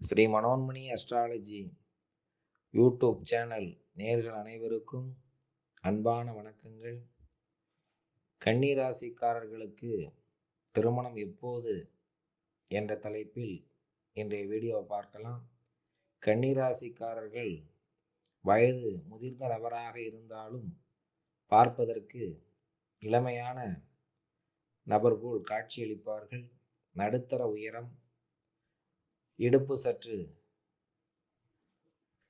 Shri Manonmani astrology YouTube channel நேர்கள் அனைவருக்கும் அன்பான வணக்கங்கள். கன்னிராசிக்காரர்களுக்கு திருமணம் எப்போது என்ற தலைப்பில் இன்றைய வீடியோவை பார்க்கலாம். கன்னிராசிக்காரர்கள் வயது முதிர்ந்த நபராக இருந்தாலும் பார்ப்பதற்கு இளமையான நபர் போல் காட்சியளிப்பார்கள். நடுத்தர உயரம் இடுப்பு சற்று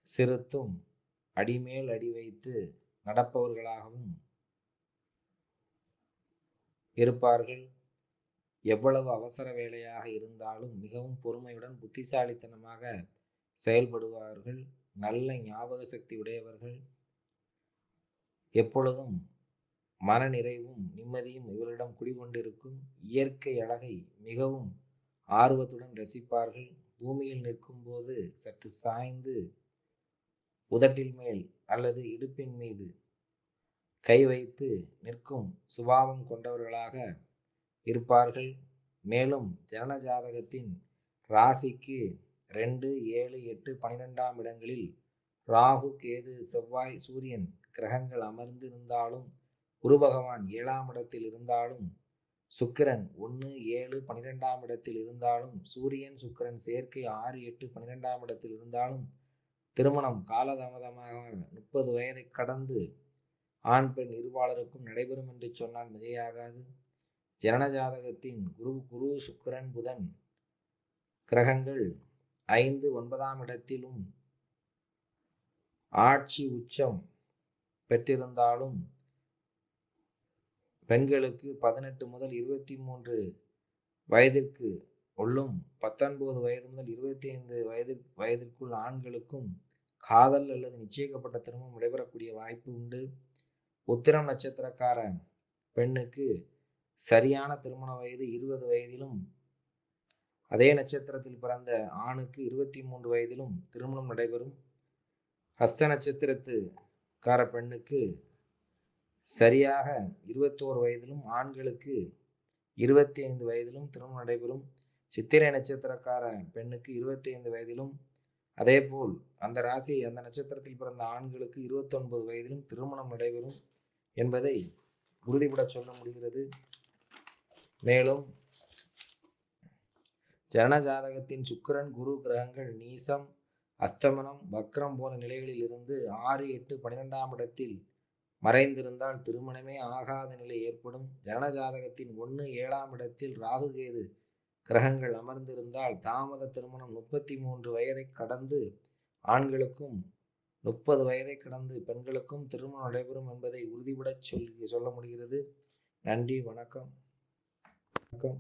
சிறுத்தும் அடிமேல் அடி வைத்து நடப்பவர்களாகவும் இருப்பார்கள். எவ்வளவு அவசர வேலையாக இருந்தாலும் மிகவும் பொறுமையுடன் புத்திசாலித்தனமாக செயல்படுவார்கள். நல்ல ஞாபக சக்தி உடையவர்கள். எப்பொழுதும் மன நிறைவும் நிம்மதியும் இவரிடம் குடிகொண்டிருக்கும். இயற்கை அழகை மிகவும் ஆர்வத்துடன் ரசிப்பார்கள். பூமியில் நிற்கும்போது சற்று சாய்ந்து உதட்டில் மேல் அல்லது இடுப்பின் மீது கை வைத்து நிற்கும் சுபாவம் கொண்டவர்களாக இருப்பார்கள். மேலும் ஜனன ஜாதகத்தின் ராசிக்கு ரெண்டு ஏழு எட்டு பனிரெண்டாம் இடங்களில் ராகு கேது செவ்வாய் சூரியன் கிரகங்கள் அமர்ந்திருந்தாலும் குரு பகவான் ஏழாம் இடத்தில் இருந்தாலும் சுக்கிரன் ஒன்று ஏழு பன்னிரெண்டாம் இடத்தில் இருந்தாலும் சூரியன் சுக்கிரன் சேர்க்கை ஆறு எட்டு பன்னிரெண்டாம் இடத்தில் இருந்தாலும் திருமணம் காலதாமதமாக முப்பது வயதை கடந்து ஆண் பெண் இருவாளருக்கும் நடைபெறும் என்று சொன்னால் மிகையாகாது. ஜனன ஜாதகத்தின் குரு குரு சுக்கிரன் புதன் கிரகங்கள் ஐந்து ஒன்பதாம் இடத்திலும் ஆட்சி உச்சம் பெற்றிருந்தாலும் பெண்களுக்கு பதினெட்டு முதல் இருபத்தி மூன்று வயதிற்கு உள்ளும் பத்தொன்பது வயது முதல் இருபத்தி ஐந்து வயது வயதிற்குள் ஆண்களுக்கும் காதல் அல்லது நிச்சயிக்கப்பட்ட திருமணம் நடைபெறக்கூடிய வாய்ப்பு உண்டு. உத்திரம் நட்சத்திரக்கார பெண்ணுக்கு சரியான திருமண வயது இருபது வயதிலும் அதே நட்சத்திரத்தில் பிறந்த ஆணுக்கு இருபத்தி மூன்று வயதிலும் திருமணம் நடைபெறும். ஹஸ்த நட்சத்திரத்துக்கார பெண்ணுக்கு சரியாக இருபத்தோரு வயதிலும் ஆண்களுக்கு இருபத்தி ஐந்து வயதிலும் திருமணம் நடைபெறும். சித்திரை நட்சத்திரக்கார பெண்ணுக்கு இருபத்தி ஐந்து வயதிலும். அதேபோல் அந்த ராசி அந்த நட்சத்திரத்தில் பிறந்த ஆண்களுக்கு இருபத்தொன்பது வயதிலும் திருமணம் நடைபெறும் என்பதை உறுதிபட சொல்ல முடிகிறது. மேலும் ஜனஜாதகத்தின் சுக்கரன் சுக்கிரன் குரு கிரகங்கள் நீசம் அஸ்தமனம் வக்ரம் போன்ற நிலைகளில் இருந்து ஆறு எட்டு பன்னிரெண்டாம் இடத்தில் மறைந்திருந்தால் திருமணமே ஆகாத நிலை ஏற்படும். ஜனஜாதகத்தின் ஒன்று ஏழாம் இடத்தில் ராகுகேது கிரகங்கள் அமர்ந்திருந்தால் தாமத திருமணம் முப்பத்தி மூன்று வயதை கடந்து ஆண்களுக்கும் முப்பது வயதை கடந்து பெண்களுக்கும் திருமணம் நடைபெறும் என்பதை உறுதிபட சொல் சொல்ல முடிகிறது. நன்றி வணக்கம். வணக்கம்.